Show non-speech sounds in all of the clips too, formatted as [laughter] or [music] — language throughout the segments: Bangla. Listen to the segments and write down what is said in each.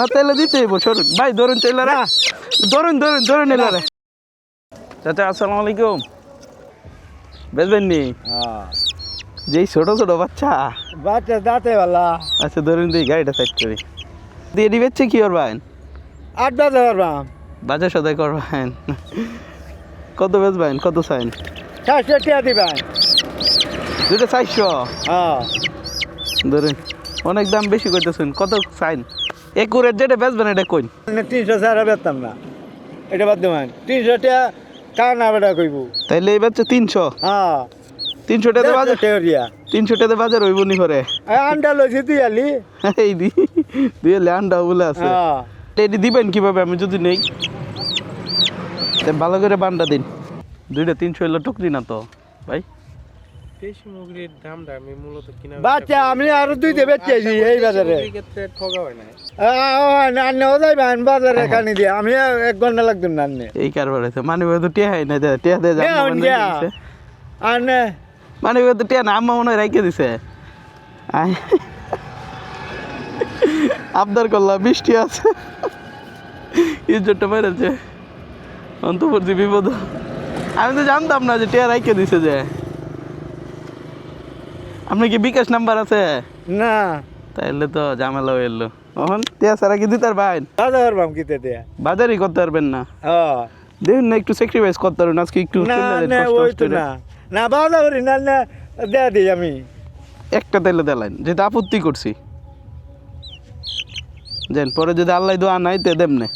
না তাহলে দিতে হইব সরুন ভাই ধরুন টেলারে ধরুন ধরুন ধরুন টেলারে চাচা আসসালামু আলাইকুম। বেচবেন নি যেই ছোট ছোট বাচ্চা। বাচ্চা দাঁতে বালা। আচ্ছা ধরুন দিই গাড়িটা সাইড করি দিয়ে দিবেচ্ছে কি করবেন আট বাজে পারবাম বাজার সদাই করবেন কত বেচবেন? কত চাইন? চারশো টাকা দিবেন। দুটো চারশো? হ্যাঁ। ধরুন অনেক দাম বেশি করতেছেন। কত চাইন? একুরের যেটা বেচবেন এটা কইন? না তিনশো ছাড়া বেচতাম না। এটা বাদ দেবেন তিনশো টাকা কার না বেটা কইব? তাইলে এই বাচ্চা তিনশো। হ্যাঁ। তিনশো টাকা বাজার টেরিয়া তিনশো টাকা বাজার হইব নি করে আন্ডা লইছি তুই আলি এই দি দিয়ে ল্যান্ডা বলে আছে। হ্যাঁ। এটি দিবেন কীভাবে? আমি যদি নেই ভালো করে বান্ডা দিন। দুইটা তিনশো এলো টুকরি না তো ভাই? এই সামগ্রীর দামটা আমি মূলত কিনা বাচ্চা আমি আরও দুইতে বেচেছি এই বাজারে। সামগ্রীর হয় না। আমি এক ঘণ্টা লাগতাম না এই কারবার আছে মানে তো টিয়া হয় না টিয়া দে টিয়া হইন গিয়া। আন্নে মানে তো টিয়া না আম্মা মনে দিছে। আবদার করলাম বৃষ্টি আছে। ইজ্জতটা মেরেছে অন্তপর্জি বিপদ। আমি তো জানতাম না যে টিয়া রাইকে দিছে যে। আপনার কি বিকাশ নাম্বার আছে? না। তাইলে তো ঝামেলা এলো। তখন টিয়া ছাড়া কি দিতার ভাই বাজার পারবাম কিতে দিয়া বাজারই করতে পারবেন না। দেখুন না একটু স্যাক্রিফাইস করতে পারবেন আজকে একটু না ওই তো করে। না। না বাজার করি না না দেয়া দিই আমি। একটা তাইলে দেলাইন যেটা আপত্তি করছি। যেন পরে যদি আল্লাহ দোয়া নাই তে দেম নে।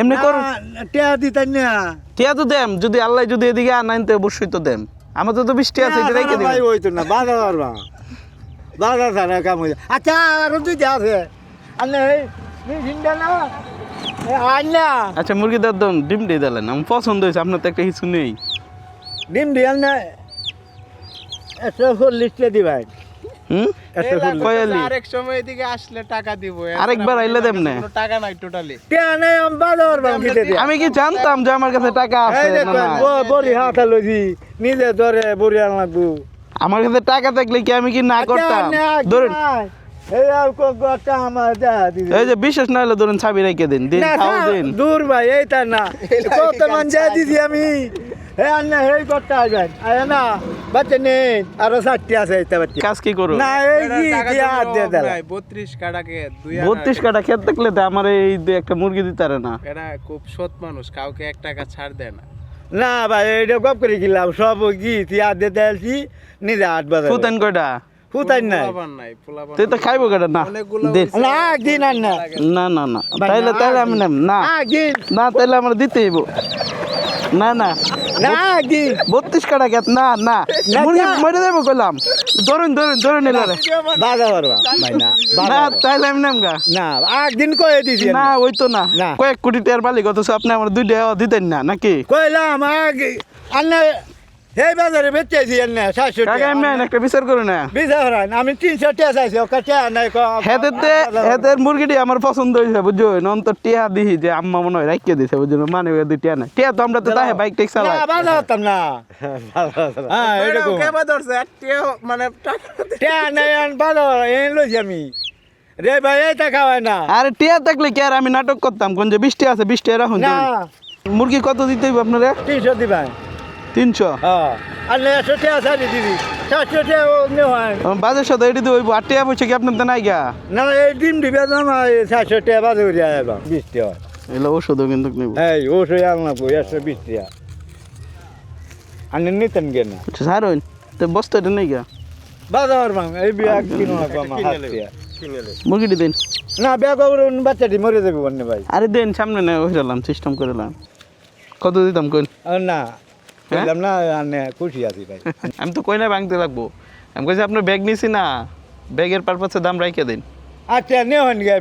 এমনি করুন। না, টেয়া দিতেন না। টিয়া তো দেম যদি আল্লাহ যদি এদিকে আনাইন তো অবশ্যই তো দেম। আমার তো বৃষ্টি আছে এটা রেখে দিবেন। ওই তো না পারবা বাজার ছাড়া কাম হয়ে। আচ্ছা আরও দুইটা আছে। আন্নে এই মেশিনটা না এ, আন আচ্ছা মুরগি দার দম ডিম দিয়ে দিলেন। আমার পছন্দ হয়েছে আপনার তো একটা কিছু নেই। ডিম দিয়াল না একশো চল্লিশ দিবেন। হুম? একশো চল্লিশ। কয়ালি। আরেক সময় এদিকে আসলে টাকা দিব। আরেকবার আইলে দেম না। টাকা নাই টোটালি টেয়া নেই আমি বাজার পারবাম কিতে দিয়া আমি কি জানতাম যে আমার কাছে টাকা আছে নিজে ধরে আন লাগবো। আমার কাছে টাকা থাকলে কি আমি কি না করতাম? ধরুন এই যে বিশেষ না হলে ধরুন ছাবি রেখে দিন দিন না, খাও না, দিন। দূর ভাই এইটা না। [laughs] কত মান যা দিদি আমি? হে আন্না হেই করতে আসবেন। আয় না বাচ্চা নেই আরও ষাটটি আছে এইটা বাচ্চা। কাজ কি করো না এই কি দিয়া দিয়ে দিলাম। বত্রিশ কাটাকে দুই বত্রিশ কাটা খেত থাকলে তো আমার এই দু একটা মুরগি দিতে না। খুব সৎ মানুষ কাউকে এক টাকা ছাড় দেয় না। না ভাই এইটা গপ করে গেলাম সব কি তিয়া দিয়ে দিয়েছি নিজে হাট বাজার। ফুতেন কয়টা ফুতাই নাই। তুই তো খাইবো কেটা না না একদিন আর না। না না না। তাইলে তাইলে আমি নেম না। না তাইলে আমার দিতে হইব। না না। না একদিন বত্রিশ কাটা খেত না না। না, মুরগি না। মরে যাব কইলাম। ধরুন ধরুন ধরুন এলারে। বাজা ভাই না। না তাইলে আমি নেম গা না একদিন কয়ে দিছি না ওই তো না। কয়েক কোটি টাকার মালিক অথচ আপনি আমার দুইটা দিতেন না নাকি? কইলাম আগে আন্না এই বাজারে বেচেছি আন্না সাতশো কাকা এমনি আইন একটা বিচার করুন না। বিশা হরান আমি তিনশো টাকা চাইছি ওকে টাকা নাই হেতেতে হেতের মুরগিটি আমার পছন্দ হয়েছে বুঝছ? অন্তর টিয়া দিহি যে আম্মা মনে হয় রাখিয়ে দিছে বুঝছ? মানে ওই দুই টিয়া না টিয়া তো আমরা তো তাহে বাইক টেক চালাই। না হতাম না। হ্যাঁ এরকম। কেবা ধরছে আটটিও মানে টাকা টাকা নাই আন এই লইছি আমি। রে ভাই এই টাকা হয় না। আরে টিয়া থাকলে কি আর আমি নাটক করতাম? কোন যে বৃষ্টি আছে বৃষ্টি রাখুন মুরগি কত দিতে হইব আপনারা? তিনশো দিবেন তিনশো? হ্যাঁ। টাকা টাকা হয় বাজার সাথে এটি তো আর টিয়া পয়সা কি আপনার তো নাই গা? না এই ডিম দিবে না সাতশো টাকা বাজে উঠে যাবে বিশ টাকা এগুলো ওষুধও কিন্তু নিব। এই ও সই আনলাম একশো বিশ টাকা আনি নিতেন কেন? আচ্ছা স্যার হইন তো বস্তাটা নেই গা। বাজার বাং এই বিয়া কিনো হাত দিয়া। মুরগিটি দিন। না বিয়া করুন বাচ্চাটি মরে যাবে বন্যে ভাই। আরে দেন সামনে না ওইরালাম সিস্টেম করেলাম কত দিতাম কইন? আর না হ্যাঁ? বললাম না আনে খুশি আছি ভাই। [laughs] আমি তো কই না ভাঙতে লাগবো। আমি কইছি আপনার ব্যাগ নিছি না। ব্যাগের পারপাসে দাম রাইখে দিন। আচ্ছা নেওয়ান গে